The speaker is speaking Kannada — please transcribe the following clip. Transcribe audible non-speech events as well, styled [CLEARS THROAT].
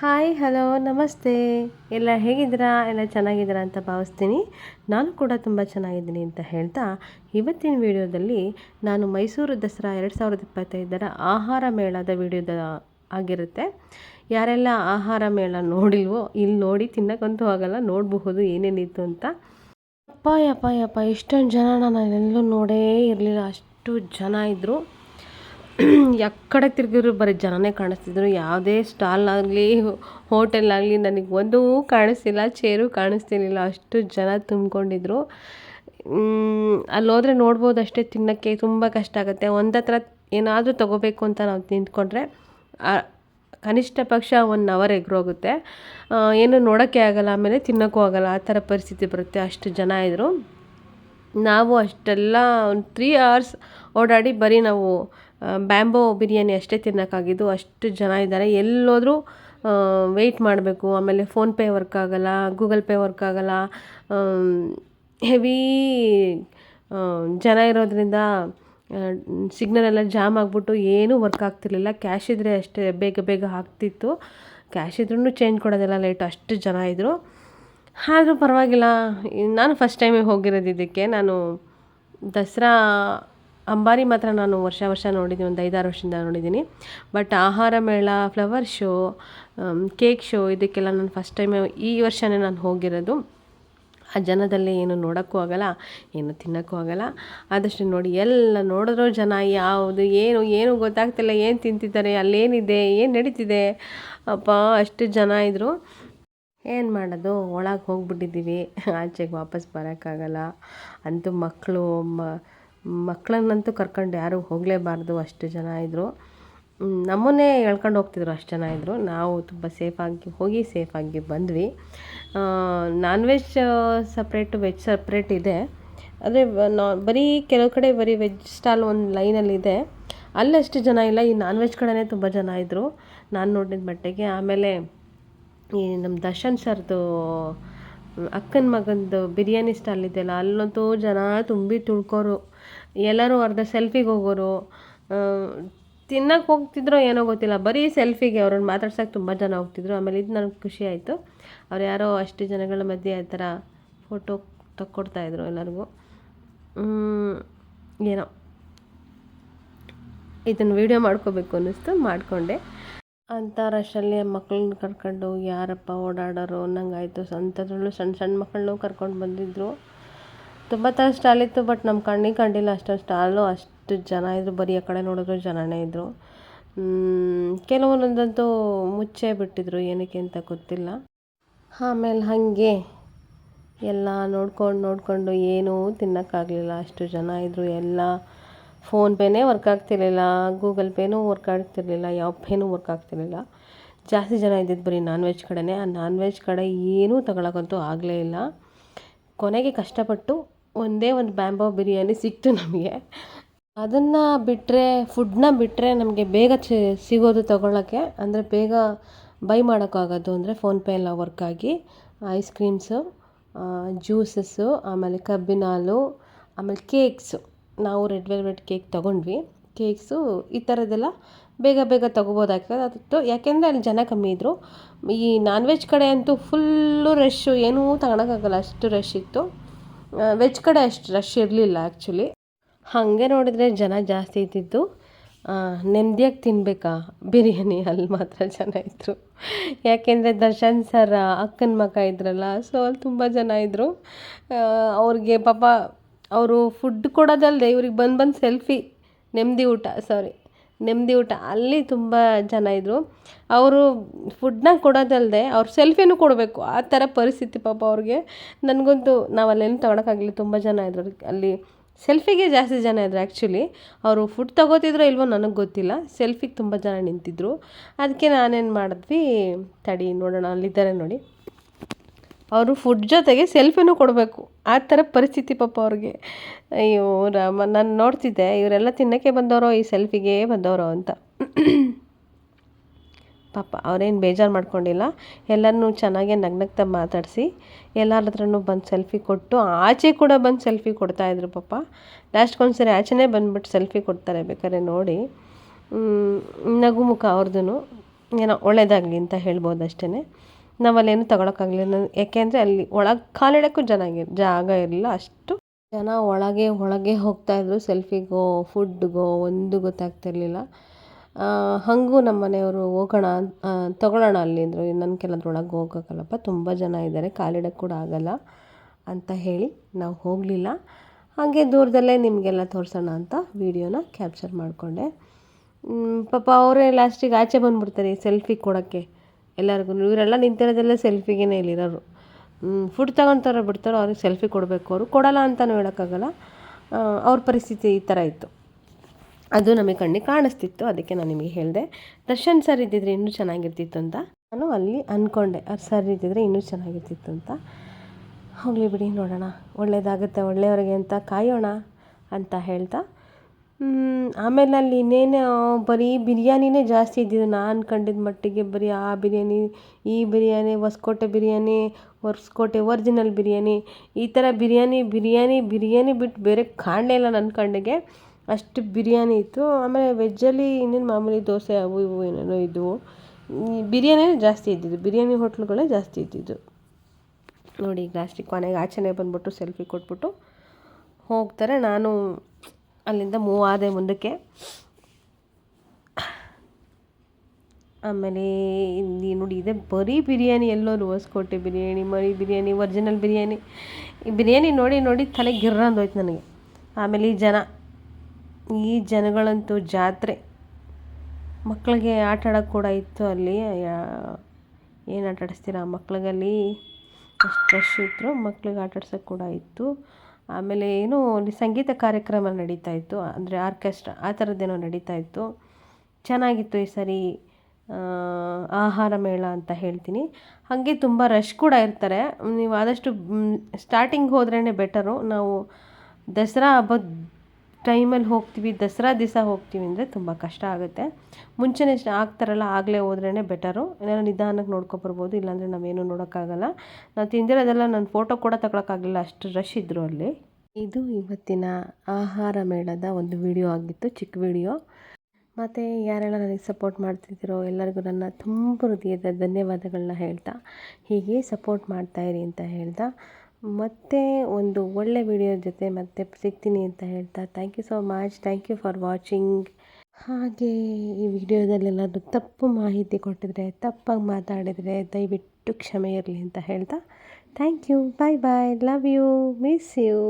ಹಾಯ್, ಹಲೋ, ನಮಸ್ತೆ. ಎಲ್ಲ ಹೇಗಿದ್ದೀರಾ? ಎಲ್ಲ ಚೆನ್ನಾಗಿದ್ದೀರಾ ಅಂತ ಭಾವಿಸ್ತೀನಿ. ನಾನು ಕೂಡ ತುಂಬ ಚೆನ್ನಾಗಿದ್ದೀನಿ ಅಂತ ಹೇಳ್ತಾ ಇವತ್ತಿನ ವಿಡಿಯೋದಲ್ಲಿ ನಾನು ಮೈಸೂರು ದಸರಾ ಎರಡು ಸಾವಿರದ ಇಪ್ಪತ್ತೈದರ ಆಹಾರ ಮೇಳದ ವಿಡಿಯೋದ ಆಗಿರುತ್ತೆ. ಯಾರೆಲ್ಲ ಆಹಾರ ಮೇಳ ನೋಡಿಲ್ವೋ ಇಲ್ಲಿ ನೋಡಿ ತಿನ್ನಕ್ಕಂತೂ ಆಗಲ್ಲ, ನೋಡಬಹುದು ಏನೇನಿತ್ತು ಅಂತ. ಅಪ್ಪ ಅಪ್ಪ ಯಪ್ಪ ಇಷ್ಟೊಂದು ಜನ ನಾನು ಎಲ್ಲೂ ನೋಡೇ ಇರಲಿಲ್ಲ. ಅಷ್ಟು ಜನ ಇದ್ದರು [CLEARS THROAT] ಎಕ್ಕಡೆ ತಿರುಗಿದ್ರು ಬರೀ ಜನನೇ ಕಾಣಿಸ್ತಿದ್ರು. ಯಾವುದೇ ಸ್ಟಾಲ್ ಆಗಲಿ, ಹೋಟೆಲ್ ಆಗಲಿ ನನಗೆ ಒಂದೂ ಕಾಣಿಸ್ತಿಲ್ಲ, ಚೇರು ಕಾಣಿಸ್ತಿರ್ಲಿಲ್ಲ. ಅಷ್ಟು ಜನ ತುಂಬಿಕೊಂಡಿದ್ರು. ಅಲ್ಲಿ ಹೋದ್ರೆ ನೋಡ್ಬೋದು ಅಷ್ಟೇ ತಿನ್ನೋಕ್ಕೆ ತುಂಬ ಕಷ್ಟ ಆಗುತ್ತೆ. ಒಂದತ್ರ ಏನಾದರೂ ತೊಗೋಬೇಕು ಅಂತ ನಾವು ನಿಂತ್ಕೊಂಡ್ರೆ ಕನಿಷ್ಠ ಪಕ್ಷ ಒನ್ ಅವರ್ ಎಗ್ರೋಗುತ್ತೆ. ಏನು ನೋಡೋಕ್ಕೆ ಆಗಲ್ಲ, ಆಮೇಲೆ ತಿನ್ನೋಕ್ಕೂ ಆಗಲ್ಲ. ಆ ಥರ ಪರಿಸ್ಥಿತಿ ಬರುತ್ತೆ. ಅಷ್ಟು ಜನ ಇದ್ದರು ನಾವು ಅಷ್ಟೆಲ್ಲ ಒಂದು ತ್ರೀ ಅವರ್ಸ್ ಓಡಾಡಿ ಬರೀ ನಾವು ಬ್ಯಾಂಬೋ ಬಿರಿಯಾನಿ ಅಷ್ಟೇ ತಿನ್ನೋಕ್ಕಾಗಿದ್ದು ಅಷ್ಟು ಜನ ಇದ್ದಾರೆ. ಎಲ್ಲೋದ್ರೂ ವೆಯ್ಟ್ ಮಾಡಬೇಕು. ಆಮೇಲೆ ಫೋನ್ಪೇ ವರ್ಕ್ ಆಗೋಲ್ಲ ಗೂಗಲ್ ಪೇ ವರ್ಕ್ ಆಗೋಲ್ಲ. ಹೆವೀ ಜನ ಇರೋದ್ರಿಂದ ಸಿಗ್ನಲ್ ಎಲ್ಲ ಜಾಮ್ ಆಗಿಬಿಟ್ಟು ಏನೂ ವರ್ಕ್ ಆಗ್ತಿರ್ಲಿಲ್ಲ. ಕ್ಯಾಶ್ ಇದ್ದರೆ ಅಷ್ಟೇ ಬೇಗ ಬೇಗ ಆಗ್ತಿತ್ತು. ಕ್ಯಾಶ್ ಇದ್ರೂ ಚೇಂಜ್ ಕೊಡೋದಿಲ್ಲ ಲೈಟ್ ಅಷ್ಟು ಜನ ಇದ್ದರು ಆದರೂ ಪರವಾಗಿಲ್ಲ. ನಾನು ಫಸ್ಟ್ ಟೈಮಿಗೆ ಹೋಗಿರೋದು ಇದಕ್ಕೆ. ನಾನು ದಸರಾ ಅಂಬಾರಿ ಮಾತ್ರ ನಾನು ವರ್ಷ ವರ್ಷ ನೋಡಿದ್ದೀನಿ, ಒಂದು ಐದಾರು ವರ್ಷದಿಂದ ನೋಡಿದ್ದೀನಿ. ಬಟ್ ಆಹಾರ ಮೇಳ ಫ್ಲವರ್ ಶೋ ಕೇಕ್ ಶೋ ಇದಕ್ಕೆಲ್ಲ ನಾನು ಫಸ್ಟ್ ಟೈಮ್ ಈ ವರ್ಷವೇ ನಾನು ಹೋಗಿರೋದು. ಆ ಜನದಲ್ಲಿ ಏನು ನೋಡೋಕ್ಕೂ ಆಗಲ್ಲ, ಏನು ತಿನ್ನೋಕ್ಕೂ ಆಗಲ್ಲ. ಆದಷ್ಟು ನೋಡಿ ಎಲ್ಲ ನೋಡಿದ್ರು ಜನ ಯಾವುದು, ಏನು ಏನು ಗೊತ್ತಾಗ್ತಿಲ್ಲ, ಏನು ತಿಂತಿದ್ದಾರೆ, ಅಲ್ಲೇನಿದೆ, ಏನು ನಡೀತಿದೆ. ಅಪ್ಪ, ಅಷ್ಟು ಜನ ಇದ್ದರು ಏನು ಮಾಡೋದು, ಒಳಗೆ ಹೋಗ್ಬಿಟ್ಟಿದ್ದೀವಿ. ಆಚೆಗೆ ವಾಪಸ್ ಬರೋಕ್ಕಾಗಲ್ಲ. ಅಂತೂ ಮಕ್ಕಳು ಮಕ್ಕಳನ್ನಂತೂ ಕರ್ಕೊಂಡು ಯಾರೂ ಹೋಗಲೇಬಾರ್ದು, ಅಷ್ಟು ಜನ ಇದ್ದರು ನಮ್ಮನ್ನೇ ಎಳ್ಕೊಂಡು ಹೋಗ್ತಿದ್ರು ಅಷ್ಟು ಜನ ಇದ್ದರು ನಾವು ತುಂಬ ಸೇಫಾಗಿ ಹೋಗಿ ಸೇಫಾಗಿ ಬಂದ್ವಿ. Non veg separate veg separate ಇದೆ. ಆದರೆ, ನಾ, ಬರೀ ಕೆಲವು ಕಡೆ ಬರೀ ವೆಜ್ ಸ್ಟಾಲ್ ಒಂದು ಲೈನಲ್ಲಿದೆ ಅಲ್ಲಷ್ಟು ಜನ ಇಲ್ಲ, ಈ ನಾನ್ ವೆಜ್ ಕಡೆನೇ ತುಂಬ ಜನ ಇದ್ದರು ನಾನು ನೋಡಿದ ಮಟ್ಟಿಗೆ ಆಮೇಲೆ ಈ ನಮ್ಮ ದರ್ಶನ್ ಸರ್ದು ಅಕ್ಕನ ಮಗಂದು ಬಿರಿಯಾನಿ ಸ್ಟಾಲ್ ಇದೆಯಲ್ಲ, ಅಲ್ಲಂತೂ ಜನ ತುಂಬಿ ತುಳ್ಕೋರು. ಎಲ್ಲರೂ ಅರ್ಧ ಸೆಲ್ಫಿಗೆ ಹೋಗೋರು ತಿನ್ನಕ್ಕೆ ಹೋಗ್ತಿದ್ರೋ ಏನೋ ಗೊತ್ತಿಲ್ಲ, ಬರೀ ಸೆಲ್ಫಿಗೆ ಅವ್ರನ್ನ ಮಾತಾಡ್ಸೋಕೆ ತುಂಬ ಜನ ಹೋಗ್ತಿದ್ರು. ಆಮೇಲೆ ಇದು ನನಗೆ ಖುಷಿ ಆಯಿತು. ಅವ್ರು ಯಾರೋ ಅಷ್ಟು ಜನಗಳ ಮಧ್ಯೆ ಆ ಥರ ಫೋಟೋ ತಕ್ಕೊಡ್ತಾಯಿದ್ರು ಎಲ್ಲರಿಗೂ. ಏನೋ. ಇದನ್ನು ವೀಡಿಯೋ ಮಾಡ್ಕೋಬೇಕು ಅನ್ನಿಸ್ತು, ಮಾಡಿಕೊಂಡೆ. ಅಂಥ ರಶಲ್ಲಿ ಮಕ್ಕಳನ್ನ ಕರ್ಕೊಂಡು ಯಾರಪ್ಪ ಓಡಾಡೋರು ಅನ್ನಂಗಾಯಿತು. ಅಂಥದ್ರಲ್ಲೂ ಸಣ್ಣ ಸಣ್ಣ ಮಕ್ಕಳನ್ನೂ ಕರ್ಕೊಂಡು ಬಂದಿದ್ದರು ತುಂಬ ಥರ ಸ್ಟಾಲ್ ಇತ್ತು ಬಟ್ ನಮ್ಮ ಕಣ್ಣಿಗೆ ಕಂಡಿಲ್ಲ. ಅಷ್ಟೊಂದು ಸ್ಟಾಲು ಅಷ್ಟು ಜನ ಇದ್ದರು ಬರೀ ಆ ಕಡೆ ನೋಡಿದ್ರು ಜನನೇ ಇದ್ದರು ಕೆಲವೊಂದೊಂದಂತೂ ಮುಚ್ಚೇ ಬಿಟ್ಟಿದ್ರು. ಏನಕ್ಕೆ ಅಂತ ಗೊತ್ತಿಲ್ಲ. ಆಮೇಲೆ ಹಾಗೆ ಎಲ್ಲ ನೋಡ್ಕೊಂಡು ನೋಡಿಕೊಂಡು ಏನೂ ತಿನ್ನೋಕ್ಕಾಗಲಿಲ್ಲ. ಅಷ್ಟು ಜನ ಇದ್ದರು ಎಲ್ಲ ಫೋನ್ಪೇನೇ ವರ್ಕ್ ಆಗ್ತಿರ್ಲಿಲ್ಲ. ಗೂಗಲ್ ಪೇನೂ ವರ್ಕ್ ಆಗ್ತಿರಲಿಲ್ಲ. ಯಾವ ಪೇನೂ ವರ್ಕ್ ಆಗ್ತಿರಲಿಲ್ಲ. ಜಾಸ್ತಿ ಜನ ಇದ್ದಿದ್ದು ಬರೀ ನಾನ್ ವೆಜ್ ಕಡೆನೇ. ಆ ನಾನ್ ವೆಜ್ ಕಡೆ ಏನೂ ತಗೊಳಕ್ಕಂತೂ ಆಗಲೇ ಇಲ್ಲ. ಕೊನೆಗೆ ಕಷ್ಟಪಟ್ಟು ಒಂದೇ ಒಂದು ಬ್ಯಾಂಬೋ ಬಿರಿಯಾನಿ ಸಿಕ್ತು ನಮಗೆ. ಅದನ್ನು ಬಿಟ್ಟರೆ ಫುಡ್ನ ಬಿಟ್ಟರೆ ನಮಗೆ ಬೇಗ ಸಿಗೋದು ತೊಗೊಳಕ್ಕೆ. ಅಂದರೆ ಬೇಗ ಬೈ ಮಾಡೋಕ್ಕಾಗೋದು ಅಂದರೆ ಫೋನ್ಪೇ ಎಲ್ಲ ವರ್ಕ್ ಆಗಿ ಐಸ್ ಕ್ರೀಮ್ಸು ಜ್ಯೂಸಸ್ಸು ಆಮೇಲೆ ಕಬ್ಬಿನ ಹಾಲು ಆಮೇಲೆ ಕೇಕ್ಸು ನಾವು ರೆಡ್ ವೆಲ್ವೆಟ್ ಕೇಕ್ ತೊಗೊಂಡ್ವಿ. ಕೇಕ್ಸು ಈ ಥರದ್ದೆಲ್ಲ ಬೇಗ ಬೇಗ ತೊಗೋಬೋದಾಗಿತ್ತು ಯಾಕೆಂದರೆ ಅಲ್ಲಿ ಜನ ಕಮ್ಮಿ ಇದ್ದರು ಈ ನಾನ್ ವೆಜ್ ಕಡೆ ಅಂತೂ ಫುಲ್ಲು ರಶ್ಶು ಏನೂ ತಗೊಳಕ್ಕಾಗಲ್ಲ. ಅಷ್ಟು ರಶ್ ಇತ್ತು. ವೆಜ್ ಕಡೆ ಅಷ್ಟು ರಶ್ ಇರಲಿಲ್ಲ ಆ್ಯಕ್ಚುಲಿ ಹಾಗೆ ನೋಡಿದರೆ ಜನ ಜಾಸ್ತಿ ಇದ್ದಿದ್ದು. ನೆಮ್ಮದಿಯಾಗಿ ತಿನ್ನಬೇಕಾ ಬಿರಿಯಾನಿ ಅಲ್ಲಿ ಮಾತ್ರ ಜನ ಇದ್ದರು ಯಾಕೆಂದರೆ ದರ್ಶನ್ ಸರ್ ಅಕ್ಕನ ಮಗ ಇದ್ರಲ್ಲ ಸೊ ಅಲ್ಲಿ ತುಂಬ ಜನ ಇದ್ದರು ಅವ್ರಿಗೆ ಪಾಪ, ಅವರು ಫುಡ್ ಕೊಡೋದಲ್ಲದೆ ಇವ್ರಿಗೆ ಬಂದು ಬಂದು ಸೆಲ್ಫಿ ನೆಮ್ಮದಿ ಊಟ ಸಾರಿ ನೆಮ್ಮದಿ ಊಟ. ಅಲ್ಲಿ ತುಂಬ ಜನ ಇದ್ದರು ಅವರು ಫುಡ್ನ ಕೊಡೋದಲ್ಲದೆ ಅವ್ರು ಸೆಲ್ಫಿನೂ ಕೊಡಬೇಕು. ಆ ಥರ ಪರಿಸ್ಥಿತಿ ಪಾಪ ಅವ್ರಿಗೆ. ನನಗಂತೂ ನಾವು ಅಲ್ಲೇನು ತೊಗೊಳಕ್ಕಾಗಲಿ ತುಂಬ ಜನ ಇದ್ರು. ಅಲ್ಲಿ ಸೆಲ್ಫಿಗೆ ಜಾಸ್ತಿ ಜನ ಇದ್ರು ಆ್ಯಕ್ಚುಲಿ ಅವರು ಫುಡ್ ತಗೋತಿದ್ರೋ ಇಲ್ವೋ ನನಗೆ ಗೊತ್ತಿಲ್ಲ. ಸೆಲ್ಫಿಗೆ ತುಂಬ ಜನ ನಿಂತಿದ್ದರು ಅದಕ್ಕೆ ನಾನೇನು ಮಾಡಿದ್ವಿ, ತಡಿ ನೋಡೋಣ ಅಲ್ಲಿದ್ದಾರೆ ನೋಡಿ. ಅವರು ಫುಡ್ ಜೊತೆಗೆ ಸೆಲ್ಫಿನೂ ಕೊಡಬೇಕು. ಆ ಥರ ಪರಿಸ್ಥಿತಿ ಪಾಪ ಅವ್ರಿಗೆ. ಅಯ್ಯೋ, ರಾಮ, ನಾನು ನೋಡ್ತಿದ್ದೆ, ಇವರೆಲ್ಲ ತಿನ್ನೋಕ್ಕೆ ಬಂದವರೋ, ಈ ಸೆಲ್ಫಿಗೆ ಬಂದವರೋ ಅಂತ. ಪಾಪ, ಅವರೇನು ಬೇಜಾರು ಮಾಡ್ಕೊಂಡಿಲ್ಲ. ಎಲ್ಲರನ್ನೂ ಚೆನ್ನಾಗೆ ನಗ್ನಗ್ತಾ ಮಾತಾಡಿಸಿ, ಎಲ್ಲರ ಹತ್ರನೂ ಬಂದು ಸೆಲ್ಫಿ ಕೊಟ್ಟು, ಆಚೆ ಕೂಡ ಬಂದು ಸೆಲ್ಫಿ ಕೊಡ್ತಾಯಿದ್ರು ಪಾಪ. ಲಾಸ್ಟ್ಗೊಂದ್ಸರಿ ಆಚೆನೇ ಬಂದ್ಬಿಟ್ಟು ಸೆಲ್ಫಿ ಕೊಡ್ತಾರೆ ಬೇಕಾದ್ರೆ ನೋಡಿ. ನಗು ಮುಖ ಅವ್ರದ್ದು ಏನೋ ಒಳ್ಳೇದಾಗಲಿ ಅಂತ ಹೇಳ್ಬೋದು ಅಷ್ಟೇ ನಾವಲ್ಲೇನು ತಗೊಳಕ್ಕಾಗಲಿಲ್ಲ. ಯಾಕೆಂದರೆ ಅಲ್ಲಿ ಒಳಗೆ ಕಾಲಿಡೋಕ್ಕೂ ಚೆನ್ನಾಗಿ ಜಾಗ ಇರಲಿಲ್ಲ. ಅಷ್ಟು ಜನ ಒಳಗೆ ಒಳಗೆ ಹೋಗ್ತಾಯಿದ್ರು ಸೆಲ್ಫಿಗೋ, ಫುಡ್ಗೋ ಒಂದು ಗೊತ್ತಾಗ್ತಿರಲಿಲ್ಲ. ಹಾಗೂ ನಮ್ಮ ಮನೆಯವರು ಹೋಗೋಣ ತಗೊಳ್ಳೋಣ ಅಲ್ಲಿ ಅಂದರು ನನ್ನ ಕೆಲದ್ರೊಳಗೆ ಹೋಗೋಕ್ಕಲ್ಲಪ್ಪ ತುಂಬ ಜನ ಇದ್ದಾರೆ ಕಾಲಿಡೋಕ್ಕೆ ಕೂಡ ಆಗಲ್ಲ ಅಂತ ಹೇಳಿ ನಾವು ಹೋಗಲಿಲ್ಲ. ಹಾಗೆ ದೂರದಲ್ಲೇ ನಿಮಗೆಲ್ಲ ತೋರಿಸೋಣ ಅಂತ ವೀಡಿಯೋನ ಕ್ಯಾಪ್ಚರ್ ಮಾಡಿಕೊಂಡೆ. ಪಾಪ ಅವರೇ ಲಾಸ್ಟಿಗೆ ಆಚೆ ಬಂದುಬಿಡ್ತಾರೆ. ಸೆಲ್ಫಿ ಕೊಡೋಕ್ಕೆ. ಎಲ್ಲರಿಗೂ ಇವರೆಲ್ಲ ನಿಂತಿರೋದೆಲ್ಲ ಸೆಲ್ಫಿಗೇನೆ ಇಲ್ಲಿರೋರು. ಫುಡ್ ತಗೊಂತಾರೋ ಬಿಡ್ತಾರೋ ಅವ್ರಿಗೆ ಸೆಲ್ಫಿ ಕೊಡಬೇಕು. ಅವರು ಕೊಡಲ್ಲ ಅಂತಲೂ ಹೇಳೋಕ್ಕಾಗಲ್ಲ. ಅವ್ರ ಪರಿಸ್ಥಿತಿ ಈ ಥರ ಇತ್ತು. ಅದು ನಮಗೆ ಕಣ್ಣಿಗೆ ಕಾಣಿಸ್ತಿತ್ತು. ಅದಕ್ಕೆ ನಾನು ನಿಮಗೆ ಹೇಳಿದೆ. ದರ್ಶನ್ ಸರ್ ಇದ್ದಿದ್ರೆ ಇನ್ನೂ ಚೆನ್ನಾಗಿರ್ತಿತ್ತು ಅಂತ. ನಾನು ಅಲ್ಲಿ ಅಂದ್ಕೊಂಡೆ ಅದು ಸರ್ ಇದ್ದಿದ್ರೆ ಇನ್ನೂ ಚೆನ್ನಾಗಿರ್ತಿತ್ತು ಅಂತ. ಹೋಗಲಿ ಬಿಡಿ ನೋಡೋಣ. ಒಳ್ಳೇದಾಗುತ್ತೆ, ಒಳ್ಳೆಯವ್ರಿಗೆ ಅಂತ ಕಾಯೋಣ ಅಂತ ಹೇಳ್ತಾ ಆಮೇಲೆ ಅಲ್ಲಿ ಇನ್ನೇನು, ಬರೀ ಬಿರಿಯಾನಿನೇ ಜಾಸ್ತಿ ಇದ್ದಿದ್ದು ನಾನು ಕಂಡಿದ್ದ ಮಟ್ಟಿಗೆ, ಬರೀ ಆ ಬಿರಿಯಾನಿ, ಈ ಬಿರಿಯಾನಿ, ಹೊಸ್ಕೋಟೆ ಬಿರಿಯಾನಿ, ಹೊಸ್ಕೋಟೆ ಒರ್ಜಿನಲ್ ಬಿರಿಯಾನಿ, ಈ ಥರ ಬಿರಿಯಾನಿ ಬಿರಿಯಾನಿ ಬಿರಿಯಾನಿ ಬಿಟ್ಟು ಬೇರೆ ಕಾಣಲೇ ಇಲ್ಲ ನನ್ನ ಕಣ್ಣಿಗೆ. ಅಷ್ಟು ಬಿರಿಯಾನಿ ಇತ್ತು. ಆಮೇಲೆ ವೆಜ್ಜಲ್ಲಿ ಇನ್ನೇನು ಮಾಮೂಲಿ ದೋಸೆ ಅವು ಇವು ಏನೇನೋ ಇದ್ದವು ಬಿರಿಯಾನಿನೇ ಜಾಸ್ತಿ ಇದ್ದಿದ್ದು. ಬಿರಿಯಾನಿ ಹೋಟ್ಲುಗಳೇ ಜಾಸ್ತಿ ಇದ್ದಿದ್ದು. ನೋಡಿ ಲಾಸ್ಟಿಗೆ ಕೊನೆಗೆ ಆಚೆನೇ ಬಂದ್ಬಿಟ್ಟು ಸೆಲ್ಫಿ ಕೊಟ್ಬಿಟ್ಟು ಹೋಗ್ತಾರೆ. ನಾನು ಅಲ್ಲಿಂದ ಮೂವ್ ಆದೆ ಮುಂದಕ್ಕೆ. ಆಮೇಲೆ ನೋಡಿ, ಇದೆ ಬರೀ ಬಿರಿಯಾನಿ ಎಲ್ಲೋರು ಹೊಸ್ಕೋಟೆ ಬಿರಿಯಾನಿ, ಮರಿ ಬಿರಿಯಾನಿ ಒರಿಜಿನಲ್ ಬಿರಿಯಾನಿ. ಈ ಬಿರಿಯಾನಿ ನೋಡಿ ನೋಡಿ ತಲೆ ಗಿರ್ರ ಅಂದೋಯ್ತು ನನಗೆ. ಆಮೇಲೆ ಈ ಜನ, ಈ ಜನಗಳಂತೂ ಜಾತ್ರೆ. ಮಕ್ಕಳಿಗೆ ಆಟ ಆಡೋಕ್ಕೆ ಕೂಡ ಇತ್ತು ಅಲ್ಲಿ. ಏನು ಆಟ ಆಡಿಸ್ತೀರಾ ಮಕ್ಳಿಗಲ್ಲಿ? ಅಷ್ಟು ರಶ್ ಇದ್ದರು ಮಕ್ಳಿಗೆ ಆಟ ಆಡ್ಸೋಕ್ಕೆ ಕೂಡ ಇತ್ತು. ಆಮೇಲೆ ಏನು ಅಲ್ಲಿ ಸಂಗೀತ ಕಾರ್ಯಕ್ರಮ ನಡೀತಾ ಇತ್ತು, ಅಂದರೆ ಆರ್ಕೆಸ್ಟ್ರಾ ಆ ಥರದ್ದೇನೋ ನಡೀತಾ ಇತ್ತು. ಚೆನ್ನಾಗಿತ್ತು ಈ ಸರಿ ಆಹಾರ ಮೇಳ ಅಂತ ಹೇಳ್ತೀನಿ. ಹಾಗೆ ತುಂಬ ರಶ್ ಕೂಡ ಇರ್ತಾರೆ. ನೀವು ಆದಷ್ಟು ಸ್ಟಾರ್ಟಿಂಗ್ ಹೋದ್ರೇ ಬೆಟರು ನಾವು ದಸರಾ ಹಬ್ಬದ ಟೈಮಲ್ಲಿ ಹೋಗ್ತೀವಿ, ದಸರಾ ದಿವಸ ಹೋಗ್ತೀವಿ ಅಂದರೆ ತುಂಬ ಕಷ್ಟ ಆಗುತ್ತೆ. ಮುಂಚೆನೇ ಆಗ್ತಾರಲ್ಲ, ಆಗಲೇ ಹೋದ್ರೇ ಬೆಟರು. ಏನಾದ್ರು ನಿಧಾನಕ್ಕೆ ನೋಡ್ಕೊಬರ್ಬೋದು ಇಲ್ಲಾಂದರೆ ನಾವೇನು ನೋಡೋಕ್ಕಾಗಲ್ಲ. ನಾವು ತಿಂದಿರೋದೆಲ್ಲ ನಾನು ಫೋಟೋ ಕೂಡ ತಗೊಳಕ್ಕಾಗಲಿಲ್ಲ, ಅಷ್ಟು ರಶ್ ಇದ್ದರು ಅಲ್ಲಿ. ಇದು ಇವತ್ತಿನ ಆಹಾರ ಮೇಳದ ಒಂದು ವಿಡಿಯೋ ಆಗಿತ್ತು ಚಿಕ್ಕ ವಿಡಿಯೋ ಮತ್ತು ಯಾರೆಲ್ಲ ನನಗೆ ಸಪೋರ್ಟ್ ಮಾಡ್ತಿದ್ದೀರೋ ಎಲ್ಲರಿಗೂ ನನ್ನ ತುಂಬ ಹೃದಯದ ಧನ್ಯವಾದಗಳನ್ನ ಹೇಳ್ತಾ, ಹೀಗೆ ಸಪೋರ್ಟ್ ಮಾಡ್ತಾಯಿರಿ ಅಂತ ಹೇಳ್ತಾ ಮತ್ತೆ ಒಂದು ಒಳ್ಳೆ ವಿಡಿಯೋ ಜೊತೆ ಮತ್ತೆ ಸಿಗ್ತೀನಿ ಅಂತ ಹೇಳ್ತಾ thank you so much thank you for watching ಹಾಗೆ ಈ ವಿಡಿಯೋದಲ್ಲೆಲ್ಲಾದರೂ ತಪ್ಪು ಮಾಹಿತಿ ಕೊಟ್ಟಿದ್ರೆ, ತಪ್ಪಾಗಿ ಮಾತಾಡಿದರೆ ದಯವಿಟ್ಟು ಕ್ಷಮೆ ಇರಲಿ ಅಂತ ಹೇಳ್ತಾ thank you bye bye love you miss you